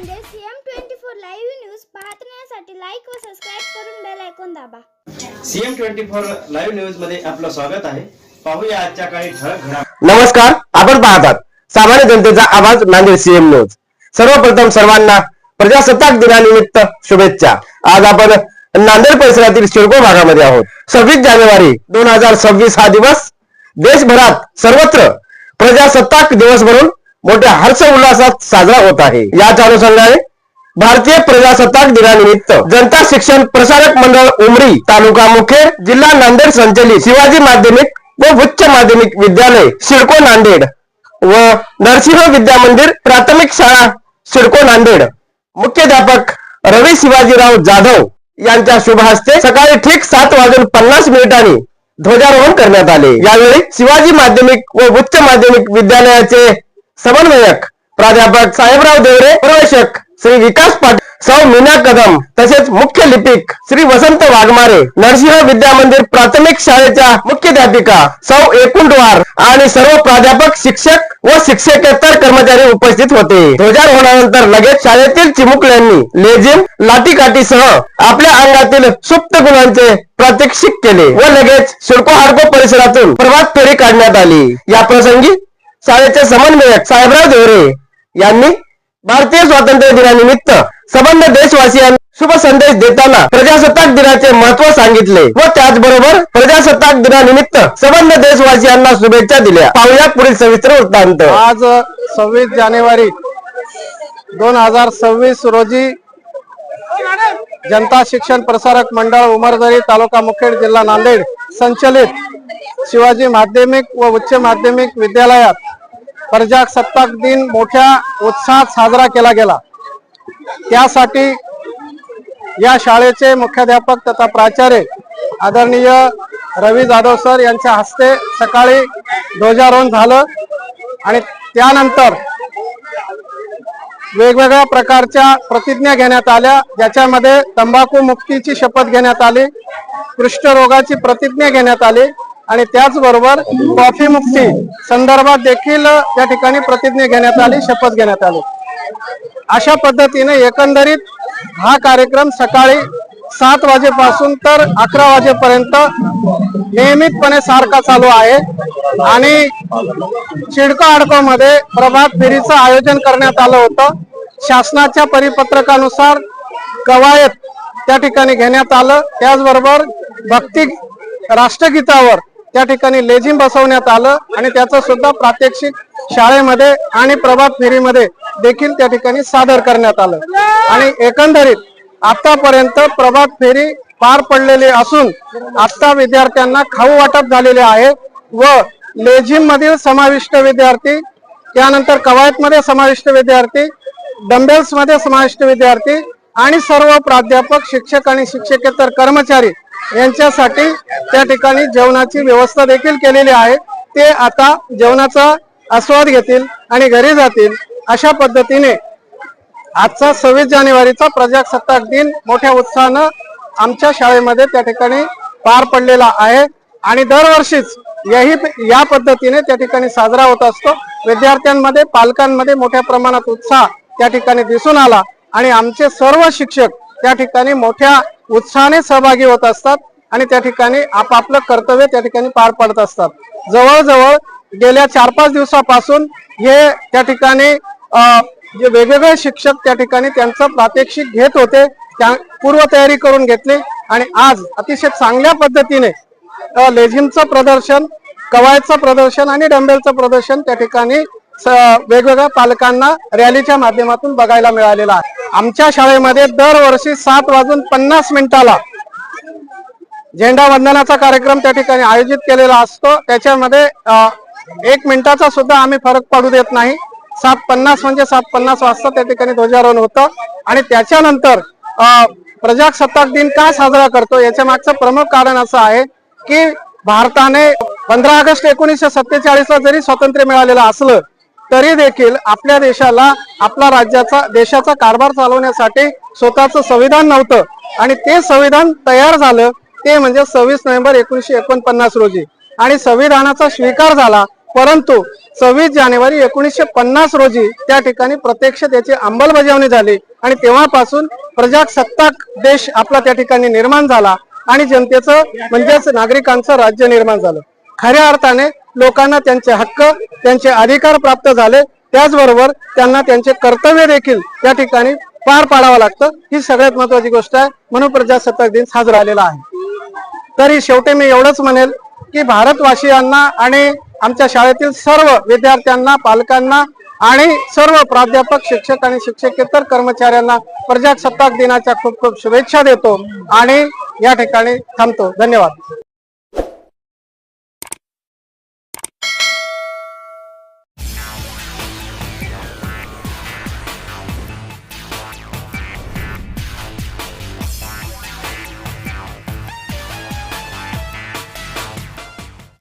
CM twenty four live news पाहण्यासाठी like व subscribe करून बेल ऐकून दाबा. सीएम ट्वेंटी फोर लाईव्ह न्यूजमध्ये आपलं स्वागत आहे. पाहूया आजच्या काही ठळक घडा नमस्कार आपण पाहतात सामान्य जनतेचा आवाज नांदेड सीएम न्यूज सर्वप्रथम सर्वांना प्रजासत्ताक दिनानिमित्त शुभेच्छा. आज आपण नांदेड परिसरातील शिरको भागामध्ये आहोत. सव्वीस जानेवारी दोन हजार सव्वीस हा दिवस. देशभरात सर्वत्र प्रजासत्ताक दिवस म्हणून मोठ्या हर्ष उल्हासात साजरा होत आहे. याच अनुषंगाने भारतीय प्रजासत्ताक दिनानिमित्त जनता शिक्षण प्रसारक मंडळ उमरी तालुका मुखेड जिल्हा नांदेड संचलित शिवाजी माध्यमिक व उच्च माध्यमिक विद्यालय शिडको नांदेड व नरसिंह विद्या मंदिर प्राथमिक शाळा शिडको नांदेड. मुख्याध्यापक रवी शिवाजीराव जाधव यांच्या शुभ हस्ते सकाळी ठीक सात वाजून पन्नास मिनिटांनी ध्वजारोहण करण्यात आले. यावेळी शिवाजी माध्यमिक व उच्च माध्यमिक विद्यालयाचे समन्वयक प्राध्यापक साहेबराव देवरे प्रवेशक श्री विकास पाटील सौ मीना कदम तसेच मुख्य लिपिक श्री वसंत वाघमारे नरसिंह विद्या मंदिर प्राथमिक शाळेच्या मुख्याध्यापिका सौ एकूंडवार आणि सर्व प्राध्यापक शिक्षक व शिक्षकेतर कर्मचारी उपस्थित होते. ध्वजारोहणानंतर लगेच शाळेतील चिमुकल्यांनी लेझिम लाठीकाठीसह आपल्या अंगातील सुप्त गुणांचे प्रात्यक्षिक केले व लगेच शिडको हाडको परिसरातून प्रभात फेरी काढण्यात आली. या प्रसंगी शाळेचे समन्वयक साहेबराव देवरे यांनी भारतीय स्वातंत्र्य दिनानिमित्त संबंध देशवासियांना शुभ संदेश देताना प्रजासत्ताक दिनाचे महत्त्व सांगितले व त्याचबरोबर प्रजासत्ताक दिनानिमित्त संबंध देशवासियांना शुभेच्छा दिल्या. पाहूया पुढील सविस्तर वृत्तांत. आज सव्वीस जानेवारी दोन हजार सव्वीस रोजी जनता शिक्षण प्रसारक मंडळ उमरदरी तालुका मुखेड जिल्हा नांदेड संचलित शिवाजी माध्यमिक व उच्च माध्यमिक विद्यालयात प्रजासत्ताक दिन मोठ्या उत्साहात साजरा केला गेला. त्यासाठी या शाळेचे मुख्याध्यापक तथा प्राचार्य आदरणीय रवी जाधव सर यांच्या हस्ते सकाळी ध्वजारोहण झालं आणि त्यानंतर वेगवेगळ्या प्रकारच्या प्रतिज्ञा घेण्यात आल्या ज्याच्यामध्ये तंबाखू मुक्तीची शपथ घेण्यात आली कुष्ठरोगाची प्रतिज्ञा घेण्यात आली आणि त्याचबरोबर कॉफी मुक्ती संदर्भात देखील त्या ठिकाणी प्रतिज्ञा घेण्यात आली शपथ घेण्यात आली. अशा पद्धतीने एकंदरीत हा कार्यक्रम सकाळी सात वाजेपासून तर अकरा वाजेपर्यंत नियमितपणे सारखा चालू आहे. आणि चिडको अडको मध्ये प्रभात फेरीचं आयोजन करण्यात आलं होतं. शासनाच्या परिपत्रकानुसार कवायत त्या ठिकाणी घेण्यात आलं. त्याचबरोबर भक्ती राष्ट्रगीतावर त्या ठिकाणी लेझिम बसवण्यात आलं आणि त्याचं सुद्धा प्रात्यक्षिक शाळेमध्ये आणि प्रभात फेरीमध्ये देखील त्या ठिकाणी सादर करण्यात आलं. आणि एकंदरीत आतापर्यंत प्रभात फेरी पार पडलेली असून आता विद्यार्थ्यांना खाऊ वाटप झालेले आहे व लेझिम मधील समाविष्ट विद्यार्थी त्यानंतर कवायत मध्ये समाविष्ट विद्यार्थी डंबेल्समध्ये समाविष्ट विद्यार्थी आणि सर्व प्राध्यापक शिक्षक आणि शिक्षकेतर कर्मचारी यांच्यासाठी त्या ठिकाणी जेवणाची व्यवस्था देखील केलेली आहे. ते आता जेवणाचा आस्वाद घेतील आणि घरी जातील अशा पद्धतीने आजचा सव्वीस जानेवारीचा प्रजासत्ताक दिन मोठ्या उत्साहानं आमच्या शाळेमध्ये त्या ठिकाणी पार पडलेला आहे. आणि दरवर्षीच याही या पद्धतीने त्या ठिकाणी साजरा होत असतो. विद्यार्थ्यांमध्ये पालकांमध्ये मोठ्या प्रमाणात उत्साह त्या ठिकाणी दिसून आला. आणि आमचे सर्व शिक्षक त्या ठिकाणी मोठ्या उत्साहाने सहभागी होत असतात आणि त्या ठिकाणी आपापलं कर्तव्य त्या ठिकाणी पार पडत असतात. जवळजवळ गेल्या चार पाच दिवसापासून हे त्या ठिकाणी जे वेगवेगळे शिक्षक त्या ठिकाणी त्यांचं प्रात्यक्षिक घेत होते त्या पूर्वतयारी करून घेतली आणि आज अतिशय चांगल्या पद्धतीने लेझिमचं प्रदर्शन कवायतचं प्रदर्शन आणि डंबेलचं प्रदर्शन त्या ठिकाणी स- वेगवेगळ्या पालकांना रॅलीच्या माध्यमातून बघायला मिळालेलं आहे. आमच्या शाळेमध्ये दरवर्षी सात वाजून पन्नास मिनिटाला झेंडा वंदनाचा कार्यक्रम त्या ठिकाणी आयोजित केलेला असतो. त्याच्यामध्ये एक मिनिटाचा सुद्धा आम्ही फरक पडू देत नाही. सात पन्नास म्हणजे सात पन्नास वाजता त्या ठिकाणी ध्वजारोहण होतं. आणि त्याच्यानंतर प्रजासत्ताक दिन का साजरा करतो याच्या मागचं प्रमुख कारण असं आहे की भारताने पंधरा ऑगस्ट एकोणीसशे सत्तेचाळीस ला जरी स्वातंत्र्य मिळालेलं असलं तरी देखील आपल्या देशाला आपला राज्याचा देशाचा कारभार चालवण्यासाठी स्वतःचं संविधान नव्हतं. आणि ते संविधान तयार झालं ते म्हणजे सव्वीस नोव्हेंबर एकोणीसशे एकोणपन्नास रोजी. आणि संविधानाचा स्वीकार झाला परंतु सव्वीस जानेवारी एकोणीसशे पन्नास रोजी त्या ठिकाणी प्रत्यक्ष त्याची अंमलबजावणी झाली. आणि तेव्हापासून प्रजासत्ताक देश आपला त्या ठिकाणी निर्माण झाला आणि जनतेचं म्हणजेच नागरिकांचं राज्य निर्माण झालं. खऱ्या अर्थाने लोकांना त्यांचे हक्क त्यांचे अधिकार प्राप्त झाले. त्याचबरोबर त्यांना त्यांचे कर्तव्य देखील या ठिकाणी पार पाडावं लागतं. ही सगळ्यात महत्वाची गोष्ट आहे. म्हणून प्रजासत्ताक दिन साजरा आलेला आहे. तरी शेवटी मी एवढंच म्हणेल की भारतवासियांना आणि आमच्या शाळेतील सर्व विद्यार्थ्यांना पालकांना आणि सर्व प्राध्यापक शिक्षक आणि शिक्षकेतर कर्मचाऱ्यांना प्रजासत्ताक दिनाच्या खूप खूप शुभेच्छा देतो आणि या ठिकाणी थांबतो. धन्यवाद.